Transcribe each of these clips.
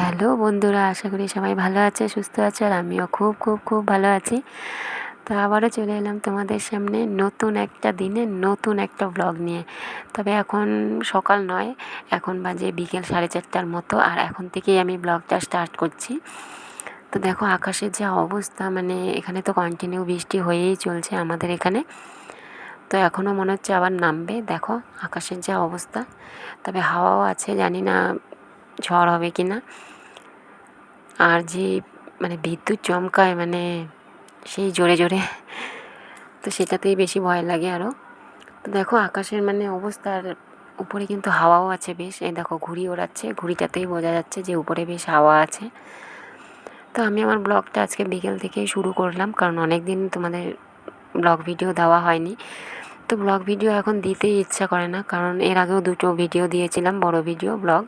Hello বন্ধুরা, আশা করি সবাই ভালো আছে, সুস্থ আছে আর আমিও খুব খুব খুব ভালো আছি। তো আবারও চলে এলাম তোমাদের সামনে নতুন একটা দিনে, নতুন একটা ব্লগ নিয়ে। তবে এখন সকাল নয়, এখন বাজে বিকেল সাড়ে চারটার মতো আর এখন থেকেই আমি ব্লগটা স্টার্ট করছি। তো দেখো আকাশের যা অবস্থা মানে এখানে তো কন্টিনিউ বৃষ্টি হয়েই চলছে আমাদের এখানে। তো এখনও মনে হচ্ছে আবার নামবে, দেখো আকাশের যা অবস্থা। তবে হাওয়াও আছে, জানি না ঝড় হবে কি না আর যে মানে বিদ্যুৎ চমকায় মানে সেই জোরে জোরে, তো সেটাতেই বেশি ভয় লাগে আরও তো দেখো আকাশের মানে অবস্থার উপরে কিন্তু হাওয়াও আছে বেশ। এই দেখো ঘুড়ি ওড়াচ্ছে, ঘুড়িটাতেই বোঝা যাচ্ছে যে উপরে বেশ হাওয়া আছে। তো আমি আমার ব্লগটা আজকে বিকেল থেকেই শুরু করলাম, কারণ অনেক দিন তোমাদের ব্লগ ভিডিও দেওয়া হয়নি। তো ব্লগ ভিডিও এখন দিতেই ইচ্ছা করে না, কারণ এর আগেও দুটো ভিডিও দিয়েছিলাম, বড় ভিডিও, ব্লগ।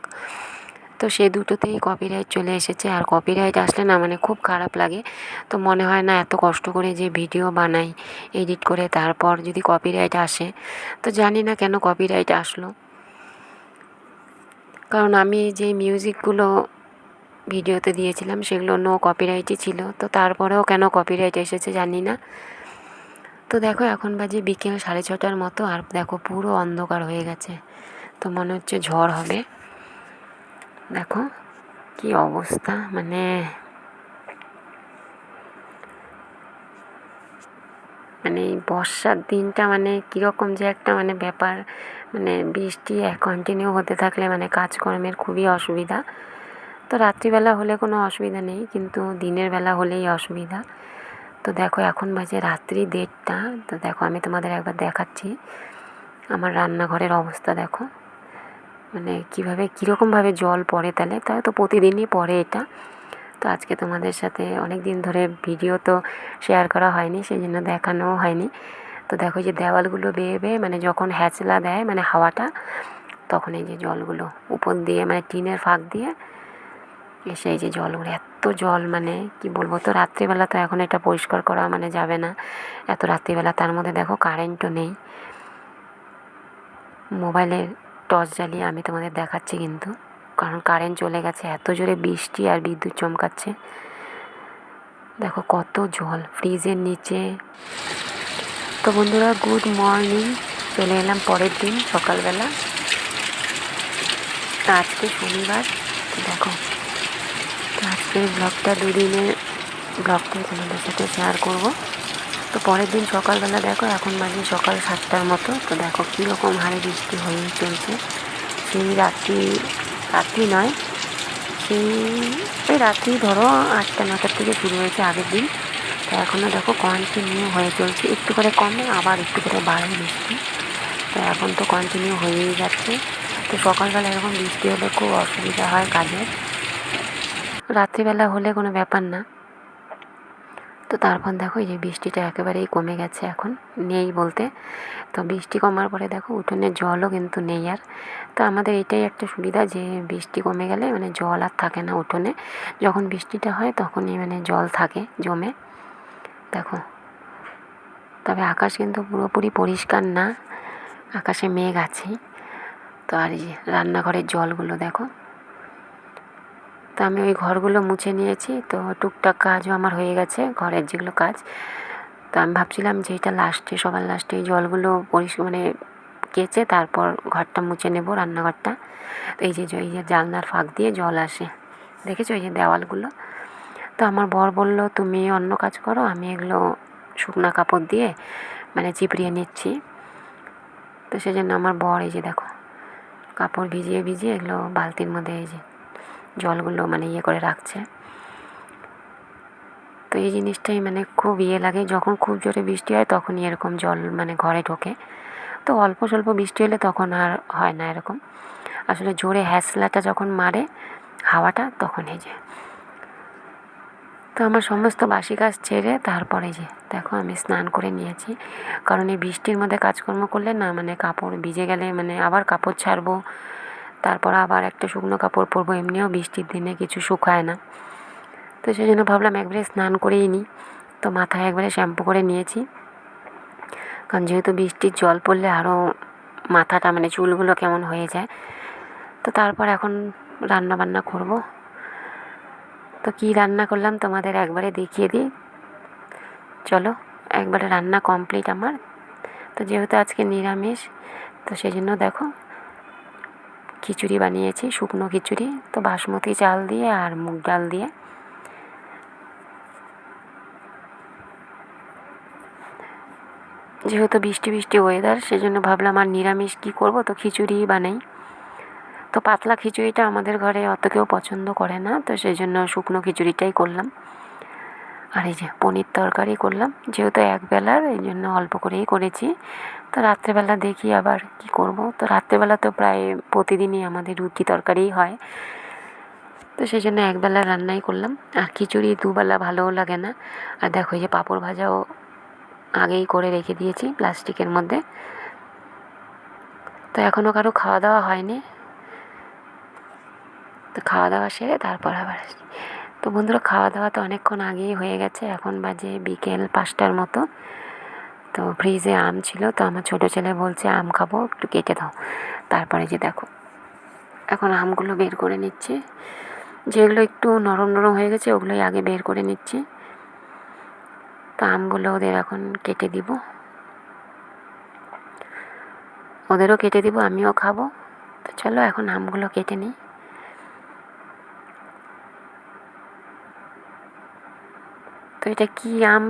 তো সে দুটোতেই কপিরাইট চলে এসেছে। আর কপিরাইট আসলে না মানে খুব খারাপ লাগে। তো মনে হয় না এত কষ্ট করে যে ভিডিও বানাই এডিট করে তারপর যদি কপিরাইট আসে। তো জানি না কেন কপিরাইট আসলো। কারণ আমি যে মিউজিকগুলো ভিডিওতে দিয়েছিলাম সেগুলো নো কপিরাইটই ছিল। তো তারপরেও কেন কপিরাইট এসেছে জানি না। তো দেখো এখন বাজে বিকেল সাড়ে ছটার মতো। আর দেখো পুরো অন্ধকার হয়ে গেছে। তো মনে হচ্ছে ঝড় হবে। দেখো কি অবস্থা মানে মানে এই বর্ষার দিনটা মানে কীরকম যে একটা মানে ব্যাপার মানে বৃষ্টি কন্টিনিউ হতে থাকলে মানে কাজকর্মের খুবই অসুবিধা। তো রাত্রিবেলা হলে কোনো অসুবিধা নেই, কিন্তু দিনের বেলা হলেই অসুবিধা। তো দেখো এখন বাজে রাত্রি দেড়টা, তো দেখো আমি তোমাদের একবার দেখাচ্ছি। আমার রান্নাঘরের অবস্থা দেখো। মানে কীভাবে কীরকমভাবে জল পড়ে তাহলে? তাই তো প্রতিদিনই পড়ে এটা। তো আজকে তোমাদের সাথে অনেক দিন ধরে ভিডিও তো শেয়ার করা হয়নি সেই জন্য দেখানোও হয়নি। তো দেখো যে দেওয়ালগুলো বেয়ে বেয়ে মানে যখন হ্যাচলা দেয় মানে হাওয়াটা, তখন এই যে জলগুলো উপর দিয়ে মানে টিনের ফাঁক দিয়ে এসে এই যে জলগুলো, এত জল মানে কি বলব? তো রাত্রিবেলা তো এখন এটা পরিষ্কার করা মানে যাবে না। এত রাত্রিবেলা তার মধ্যে দেখো কারেন্টও নেই। মোবাইলের টর্চ জ্বালিয়ে আমি তোমাদের দেখাচ্ছি কিন্তু। কারণ কারেন্ট চলে গেছে, এত জোরে বৃষ্টি আর বিদ্যুৎ চমকাচ্ছে। দেখো কত জল, ফ্রিজের নিচে। তো বন্ধুরা গুড মর্নিং চলে এলাম পরের দিন, সকালবেলা। আজকে শনিবার দেখো। তো আজকের ব্লগটা দুদিনের ব্লগটাই তোমাদের সাথে শেয়ার করব। তো পরের দিন সকালবেলা দেখো, এখন বাজে সকাল সাতটার মতো। তো দেখো কীরকম হারে বৃষ্টি হয়েই চলছে। সেই রাত্রি রাত্রি নয়, সেই, ওই রাত্রি ধরো আটটা, নটার থেকে শুরু হয়েছে আগের দিন। তো এখনও দেখো কন্টিনিউ হয়ে চলছে। একটু করে কমে, আবার একটু করে বাড়ে বৃষ্টি। তো এখন তো কন্টিনিউ হয়েই যাচ্ছে। তো সকালবেলা এরকম বৃষ্টি হলে খুব অসুবিধা হয় কাজের। রাত্রিবেলা হলে কোনো ব্যাপার না। তো তারপর দেখো এই যে বৃষ্টিটা একেবারেই কমে গেছে এখন, নেই বলতে। তো বৃষ্টি কমার পরে দেখো উঠোনে জলও কিন্তু নেই আর। তো আমাদের এটাই একটা সুবিধা যে বৃষ্টি কমে গেলে মানে জল আর থাকে না উঠোনে। যখন বৃষ্টিটা হয় তখনই মানে জল থাকে জমে। দেখো। তবে আকাশ কিন্তু পুরোপুরি পরিষ্কার না। আকাশে মেঘ আছে তো আর রান্নাঘরের জলগুলো দেখো। তো আমি ওই ঘরগুলো মুছে নিয়েছি। তো টুকটাক কাজও আমার হয়ে গেছে, ঘরের যেগুলো কাজ। তো আমি ভাবছিলাম যে এটা লাস্টে সবার লাস্টে এই জলগুলো পরিষ্কার মানে কেচে তারপর ঘরটা মুছে নেব রান্নাঘরটা। তো এই যে এই যে জানলার ফাঁক দিয়ে জল আসে। দেখেছ? এই যে দেওয়ালগুলো। তো আমার বর বলল, তুমি অন্য কাজ করো, আমি এগুলো শুকনো কাপড় দিয়ে মানে চিপড়িয়ে নিচ্ছি। তো সেই জন্য আমার বর এই যে দেখো, কাপড় ভিজিয়ে ভিজিয়ে এগুলো বালতির মধ্যে এই যে জলগুলো মানে ইয়ে করে রাখছে। তো এই জিনিসটাই মানে খুব ইয়ে লাগে, যখন খুব জোরে বৃষ্টি হয় তখনই এরকম জল মানে ঘরে ঢোকে। তো অল্প স্বল্প বৃষ্টি হলে তখন আর হয় না এরকম। আসলে জোরে হ্যাসলাটা যখন মারে হাওয়াটা তখন এই যে। তো আমার সমস্ত বাসি কাজ ছেড়ে তারপরে যে, দেখো আমি স্নান করে নিয়েছি। কারণ এই বৃষ্টির মধ্যে কাজকর্ম করলে না মানে কাপড় ভিজে গেলে মানে আবার কাপড় ছাড়বো। তারপর আবার একটা শুকনো কাপড় পরবো, এমনিও বৃষ্টির দিনে কিছু শুকায় না। তো সেই জন্য ভাবলাম একবারে স্নান করেই নিই। তো মাথায় একবারে শ্যাম্পু করে নিয়েছি। কারণ যেহেতু বৃষ্টির জল পড়লে আরও মাথাটা মানে চুলগুলো কেমন হয়ে যায়। তো তারপর এখন রান্না বান্না করব। তো কী রান্না করলাম তোমাদের একবারে দেখিয়ে দিই। চলো, একবারে রান্না কমপ্লিট আমার। তো যেহেতু আজকে নিরামিষ, তো সেই জন্য দেখো খিচুড়ি বানিয়েছি, শুকনো খিচুড়ি। তো বাসমতি চাল দিয়ে আর মুগ ডাল দিয়ে। যেহেতু বৃষ্টি বৃষ্টি ওয়েদার সেজন্য ভাবলাম আর নিরামিষ কী করব? তো খিচুড়ি বানাই। তো পাতলা খিচুড়িটা আমাদের ঘরে অত কেউ পছন্দ করে না, তো সেই জন্য শুকনো খিচুড়িটাই করলাম। আর এই যে পনির তরকারি করলাম, যেহেতু একবেলার এই জন্য অল্প করেই করেছি। তো রাত্রেবেলা দেখি আবার কি করব। তো রাত্রেবেলা তো প্রায় প্রতিদিনই আমাদের রুটি তরকারিই হয়। তো সেই জন্য একবেলা রান্নাই করলাম। আর খিচুড়ি দুবেলা ভালোও লাগে না। আর দেখো যে পাঁপড় ভাজাও আগেই করে রেখে দিয়েছি প্লাস্টিকের মধ্যে। তো এখনও কারও খাওয়া দাওয়া হয়নি। তো খাওয়া দাওয়া সেরে তারপর আবার তো বন্ধুরা খাওয়া দাওয়া তো অনেকক্ষণ আগেই হয়ে গেছে, এখন বাজে বিকেল পাঁচটার মতো। তো ফ্রিজে আম ছিল, তো আমার ছোটো ছেলে বলছে, আম খাব, একটু কেটে দাও। তারপরে যে দেখো, এখন আমগুলো বের করে নিচ্ছি। যেগুলো একটু নরম নরম হয়ে গেছে, ওগুলোই আগে বের করে নিচ্ছি। তো আমগুলো ওদের এখন কেটে দিব। ওদেরও কেটে দিব, আমিও খাব। তো চলো এখন আমগুলো কেটে নিই। তো এটা কী আম?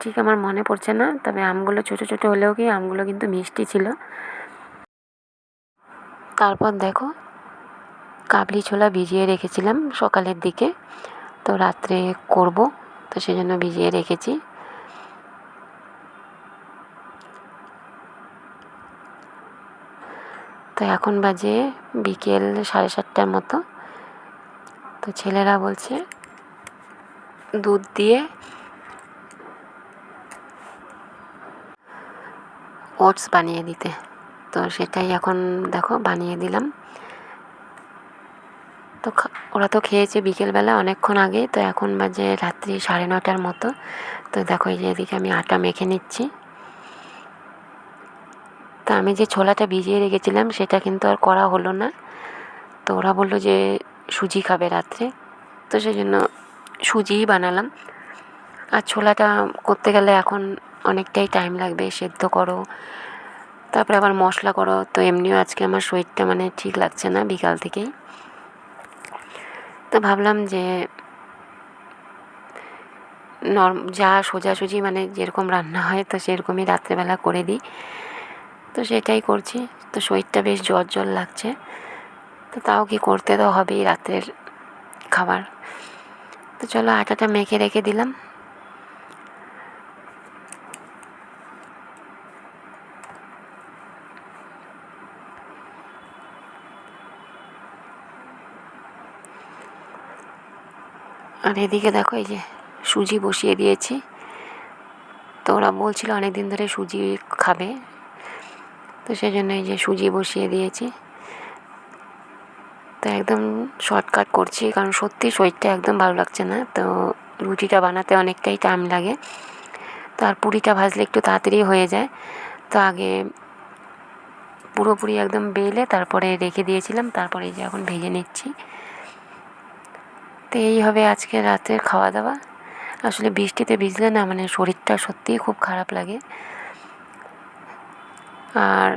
ঠিক আমার মনে পড়ছে না, তবে আমগুলো ছোটো ছোটো হলেও কি আমগুলো কিন্তু মিষ্টি ছিল। তারপর দেখো, কাবলি ছোলা ভিজিয়ে রেখেছিলাম সকালের দিকে, তো রাত্রে করব, তো সেই জন্য ভিজিয়ে রেখেছি। তো এখন বাজে বিকেল সাড়ে সাতটার মতো, তো ছেলেরা বলছে দুধ দিয়ে ওটস বানিয়ে দিতে। তো সেটাই এখন দেখো বানিয়ে দিলাম। তো ওরা তো খেয়েছে বিকেলবেলা অনেকক্ষণ আগে, তো এখন বাজে রাত্রি সাড়ে নটার মতো। তো দেখো এই যে এদিকে আমি আটা মেখে নিচ্ছি। তা আমি যে ছোলাটা ভিজিয়ে রেখেছিলাম, সেটা কিন্তু আর করা হলো না। তো ওরা বলল যে সুজি খাবে রাত্রে। তো সেই জন্য সুজিই বানালাম। আর ছোলাটা করতে গেলে এখন অনেকটাই টাইম লাগবে, সেদ্ধ করো। তারপরে আবার মশলা করো। তো এমনিও আজকে আমার শরীরটা মানে ঠিক লাগছে না বিকাল থেকেই। তো ভাবলাম যে নর্ম যা সোজাসুজি মানে যেরকম রান্না হয়, তো সেরকমই রাত্রেবেলা করে দিই। তো সেটাই করছি। তো শরীরটা বেশ জ্বর জ্বর লাগছে। তো তাও কি করতে তো হবেই রাত্রের খাবার। তো চলো আটাটা মেখে রেখে দিলাম। আর এদিকে দেখো এই যে সুজি বসিয়ে দিয়েছি। তো ওরা বলছিল অনেক দিন ধরে সুজি খাবে। তো সেই জন্য এই যে সুজি বসিয়ে দিয়েছি। তো একদম শর্টকাট করছি, কারণ সত্যি শরীরটা একদম ভালো লাগছে না। তো রুটিটা বানাতে অনেকটাই টাইম লাগে। তো আর পুরিটা ভাজলে একটু তাড়াতাড়ি হয়ে যায়। তো আগে পুরোপুরি একদম বেলে তারপরে রেখে দিয়েছিলাম, তারপরে এই যে এখন ভেজে নিচ্ছি। তো এই হবে আজকে রাতের খাওয়া দাওয়া আসলে বৃষ্টিতে ভিজলে না মানে শরীরটা সত্যিই খুব খারাপ লাগে। আর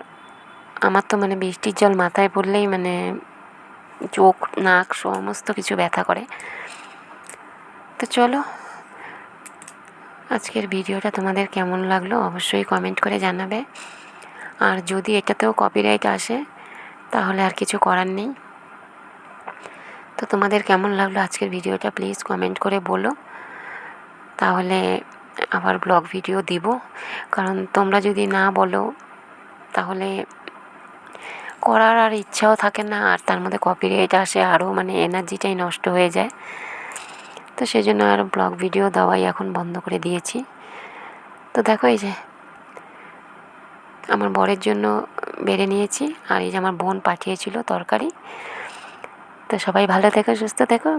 আমার তো মানে বৃষ্টির জল মাথায় পড়লেই মানে চোখ, নাক সমস্ত কিছু ব্যথা করে। তো চলো, আজকের ভিডিওটা তোমাদের কেমন লাগল অবশ্যই কমেন্ট করে জানাবে। আর যদি এটাতেও কপিরাইট আসে, তাহলে আর কিছু করার নেই। তো তোমাদের কেমন লাগল আজকের ভিডিওটা প্লিজ কমেন্ট করে বলো। তাহলে আবার ব্লগ ভিডিও দিব। কারণ তোমরা যদি না বলো, তাহলে করার আর ইচ্ছাও থাকে না, আর তার মধ্যে কপিরাইট আসে আরও মানে এনার্জিটাই নষ্ট হয়ে যায়। তো সেই জন্য আর ব্লগ ভিডিও দেওয়াই এখন বন্ধ করে দিয়েছি। তো দেখো এই যে, আমার বরের জন্য বেড়ে নিয়েছি, আর এই যে আমার বোন পাঠিয়েছিল তরকারি। তো সবাই ভালো থেকো, সুস্থ থেকো।